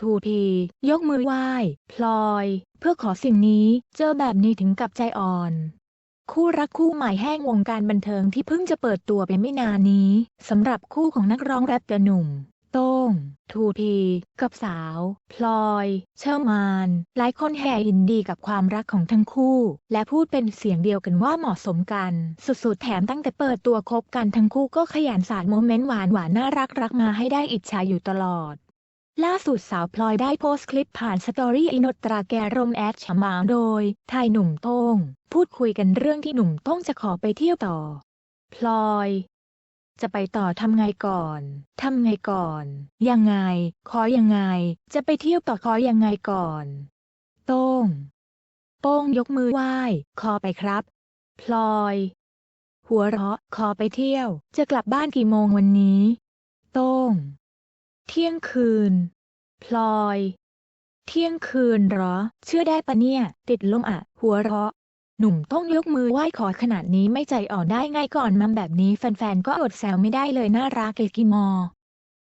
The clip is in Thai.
ทูที ยกมือไหว้ พลอย เพื่อขอสิ่งนี้ เจอแบบนี้ถึงกับใจอ่อน คู่รักคู่ใหม่แห้งวงการบันเทิงที่เพิ่งจะเปิดตัวไปไม่นานนี้สำหรับคู่ของนักร้องแรปเตอหนุ่ม โต้ง ทูที กับสาว พลอย เชอร์มาน หลายคนแห่ยินดีกับความรักของทั้งคู่ และพูดเป็นเสียงเดียวกันว่าเหมาะสมกัน สุดๆ แถมตั้งแต่เปิดตัวคบกันทั้งคู่ก็ขยันสาดโมเมนต์หวานหวานๆน่ารักรักมาให้ได้อิจฉาอยู่ตลอด ล่าสุดสาวพลอยได้โพสต์คลิปผ่านสตอรี่อินตราแกรมแอดฉมาโดยทายหนุ่มโต้ง พูดคุยกันเรื่องที่หนุ่มโต้งจะขอไปเที่ยวต่อ พลอย จะไปต่อทำไงก่อนทำไงก่อน ยังไง ขอยังไง จะไปเที่ยวต่อขอยังไงก่อน โต้ง โป้งยกมือไหว้ ขอไปครับ พลอย หัวเราะ ขอไปเที่ยว จะกลับบ้านกี่โมงวันนี้ โต้ง เที่ยงคืน พลอย เที่ยงคืนเหรอ เชื่อได้ปะเนี่ย ติดลมอะหัวเราะ หนุ่มต้องยกมือไหว้ขอขนาดนี้ไม่ใจอ่อนได้ไงก่อนมัมแบบนี้แฟนๆ ก็อดแซวไม่ได้เลยน่ารักเกกิมอ